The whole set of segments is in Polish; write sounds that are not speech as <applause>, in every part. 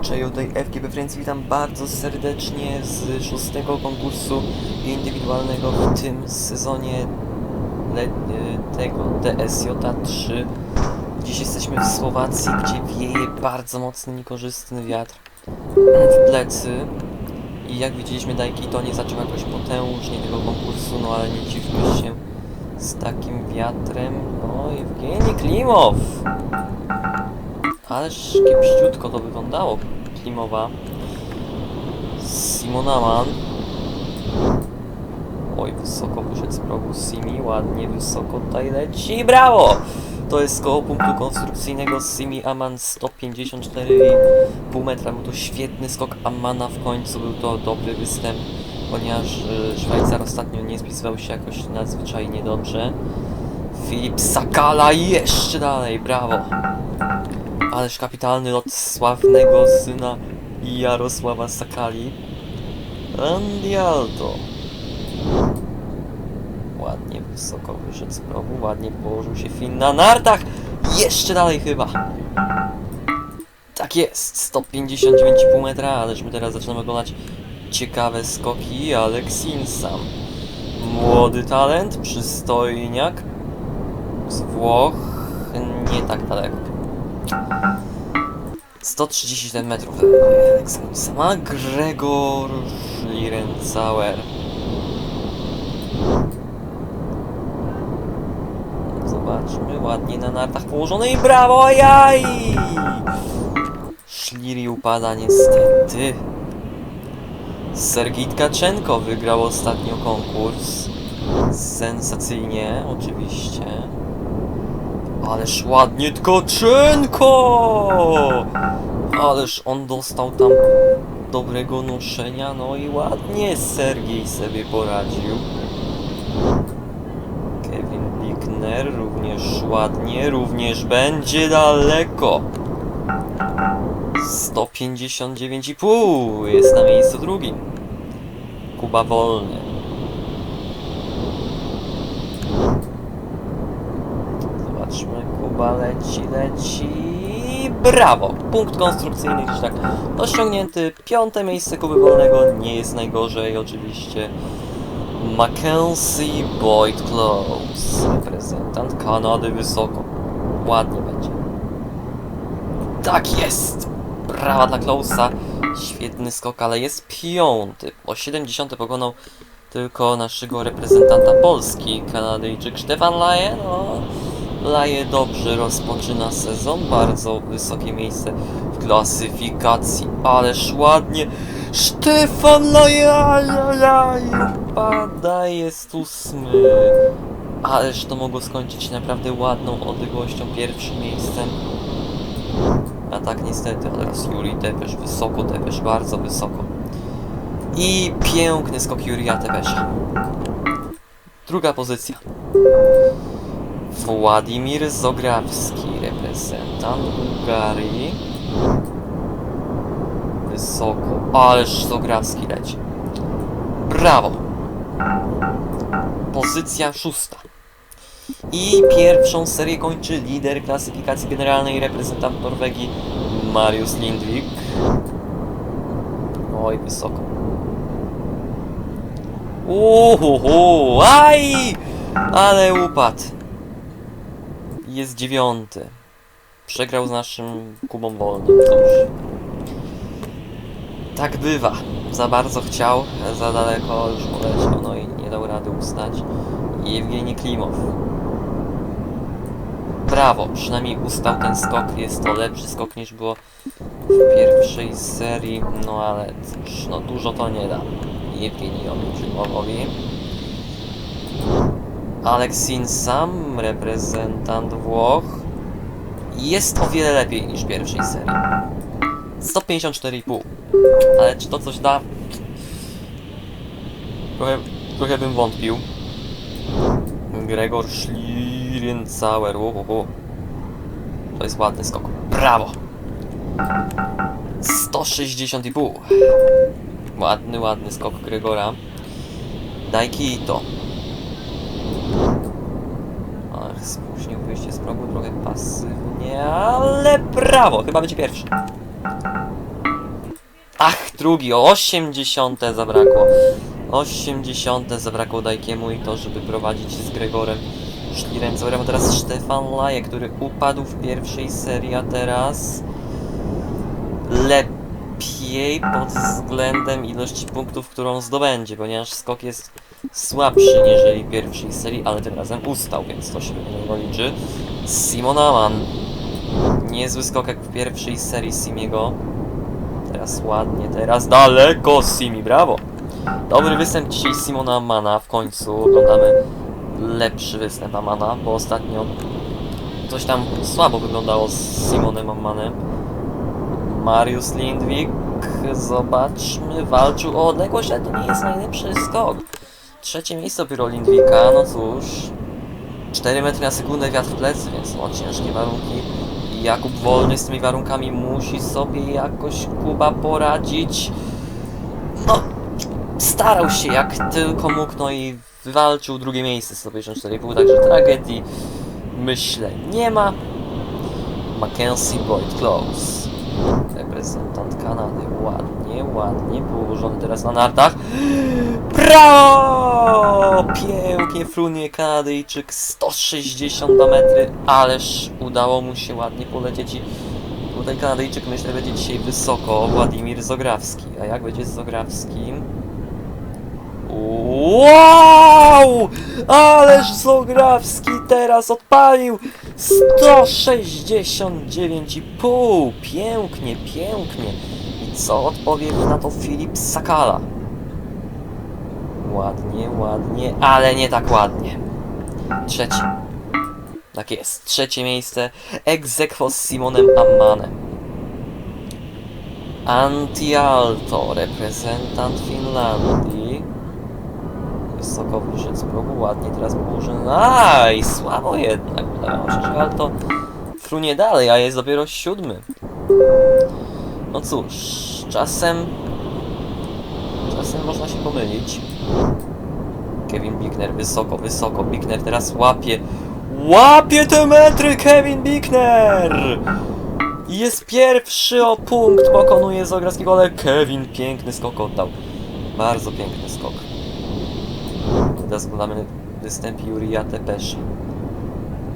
Tutaj FGB Friends, witam bardzo serdecznie z szóstego konkursu indywidualnego w tym sezonie tego DSJ3. Dziś jesteśmy w Słowacji, gdzie wieje bardzo mocny, niekorzystny wiatr w plecy. I jak widzieliśmy, Dajki to nie zaczął jakoś potężnie tego konkursu, no ale nie dziwmy się z takim wiatrem. No, Jewgeni Klimow! Ależ kiepściutko to wyglądało. Klimowa. Simonaman. Oj, wysoko wyszedł z progu Simi. Ładnie, wysoko tutaj leci. Brawo! To jest koło punktu konstrukcyjnego Simi Aman 154,5 metra. Był to świetny skok Amana w końcu. Był to dobry występ, ponieważ e, Szwajcar ostatnio nie spisywał się jakoś nadzwyczajnie dobrze. Filip Sakala jeszcze dalej, brawo! Ależ kapitalny lot sławnego syna Jarosława Sakali. Andialto. Ładnie wysoko wyszedł z progu, ładnie położył się Fin na nartach. Jeszcze dalej chyba. Tak jest, 159,5 metra, ależ my teraz zaczynamy oglądać ciekawe skoki. Alex Insam. Młody talent, przystojniak. Z Włoch. Nie tak daleko. 137 metrów. Sama Gregor Schlierencauer. Zobaczmy, ładnie na nartach położone i brawo, jaj! Szliri upada niestety. Sergij Tkaczenko wygrał ostatnio konkurs. Sensacyjnie, oczywiście. Ależ ładnie Tkaczenko! Ależ on dostał tam dobrego noszenia, no i ładnie Sergiej sobie poradził. Kevin Bickner również ładnie, również będzie daleko. 159,5 jest na miejscu drugim. Kuba Wolny. Zobaczmy, Kuba leci, leci. Brawo! Punkt konstrukcyjny gdzieś tak osiągnięty. Piąte miejsce Kuby Wolnego nie jest najgorzej, oczywiście. Mackenzie Boyd Close, reprezentant Kanady wysoko. Ładnie będzie. Tak jest! Brawa dla Close'a. Świetny skok, ale jest piąty. O 70 pokonał tylko naszego reprezentanta Polski, Kanadyjczyk Stefan Laje. No, Laje dobrze rozpoczyna sezon, bardzo wysokie miejsce w klasyfikacji, ależ ładnie. Stefan Laje, ajajaj, upada, jest ósmy. Ależ to mogło skończyć naprawdę ładną odległością, pierwszym miejscem. A tak niestety, teraz Juri Tepesz, wysoko Tepesz, bardzo wysoko. I piękny skok Jurija Tepesza. Druga pozycja. Władimir Zograwski, reprezentant Bułgarii. Wysoko, ależ Zograwski leci. Brawo! Pozycja szósta. I pierwszą serię kończy lider klasyfikacji generalnej, reprezentant Norwegii Mariusz Lindvik. Oj, wysoko. Uhuhu, aj! Ale upadł. Jest dziewiąty. Przegrał z naszym Kubą Wolnym. Cóż. Tak bywa. Za bardzo chciał, za daleko już poleciał, no i nie dał rady ustać. I Klimow. Brawo, przynajmniej ustał ten skok. Jest to lepszy skok niż było w pierwszej serii. No ale cóż, no dużo to nie da. Jewgeniowi Klimowowi. Aleksin Sam, reprezentant Włoch. Jest o wiele lepiej niż pierwszej serii. 154,5. Ale czy to coś da? Trochę, trochę bym wątpił. Gregor Schlierencauer. Uhuhu. To jest ładny skok. Brawo! 160,5. Ładny, ładny skok Gregora. Dajki to. Spóźnił wyjście z progu trochę pasywnie, ale brawo! Chyba będzie pierwszy. Ach, drugi, o 80 zabrakło. 80 zabrakło Dajkiemu i to, żeby prowadzić z Gregorem Szlirem. Robią teraz Stefan Laje, który upadł w pierwszej serii, a teraz lepiej pod względem ilości punktów, którą zdobędzie, ponieważ skok jest słabszy niżeli pierwszej serii, ale tym razem ustał, więc to się niego liczy. Simon Aman. Niezły skok jak w pierwszej serii Simiego. Teraz ładnie, teraz daleko Simi, brawo! Dobry występ dzisiaj Simona Amana, w końcu oglądamy lepszy występ Amana, bo ostatnio coś tam słabo wyglądało z Simonem Amanem. Mariusz Lindwik, zobaczmy, walczył o odległość, ale to nie jest najlepszy skok. Trzecie miejsce dopiero Lindwika, no cóż. 4 metry na sekundę wiatr w plecy, więc no ciężkie warunki. Jakub Wolny z tymi warunkami musi sobie jakoś Kuba poradzić. No, starał się jak tylko mógł, no i wywalczył drugie miejsce 154,5, także tragedii myślę nie ma. Mackenzie Boyd Close, reprezentant Kanady, ładnie, ładnie, położony teraz na nartach. <gasps> Brawo! Pięknie frunie Kanadyjczyk, 162 metry, ależ udało mu się ładnie polecieć i tutaj Kanadyjczyk myślę będzie dzisiaj wysoko, Władimir Zograwski. A jak będzie z Zograwskim? Wow! Ależ Zograwski teraz odpalił! 169,5! Pięknie, pięknie. I co odpowie na to Filip Sakala? Ładnie, ładnie, ale nie tak ładnie. Trzecie. Tak jest, trzecie miejsce. Egzekwo z Simonem Ammanem. Antialto, reprezentant Finlandii. Wysoko wyszedł z progu, ładnie teraz położony. Aj, słabo jednak. Wydawało się, że Alto frunie dalej, a jest dopiero siódmy. No cóż, czasem... Czasem można się pomylić. Kevin Bickner wysoko, wysoko. Bickner teraz łapie. Łapie te metry Kevin Bickner! I Jest pierwszy o punkt, pokonuje Zografskiego, ale Kevin piękny skok oddał. Bardzo piękny skok. Teraz oglądamy występ Jurija Tepesza.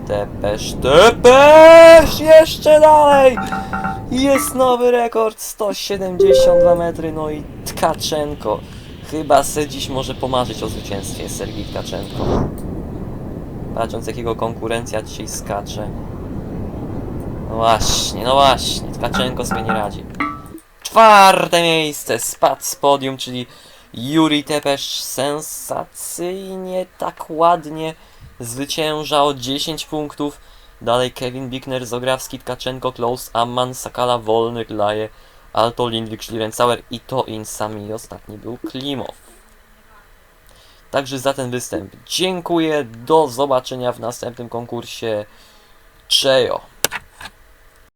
Tepesz, Tepesz! Jeszcze dalej! Jest nowy rekord, 172 metry, no i Tkaczenko. Chyba se dziś może pomarzyć o zwycięstwie Sergii Tkaczenko. Patrząc jakiego konkurencja dzisiaj skacze. No właśnie, no właśnie, Tkaczenko sobie nie radzi. Czwarte miejsce, spadł z podium, czyli Juri Tepesz sensacyjnie, tak ładnie zwycięża o 10 punktów. Dalej Kevin Bickner, Zograwski, Tkaczenko, Klaus, Amman, Sakala, Wolny, Glaje, Alto, Lindwik, Schlierencauer i to sami ostatni był Klimow. Także za ten występ dziękuję, do zobaczenia w następnym konkursie. Czejo!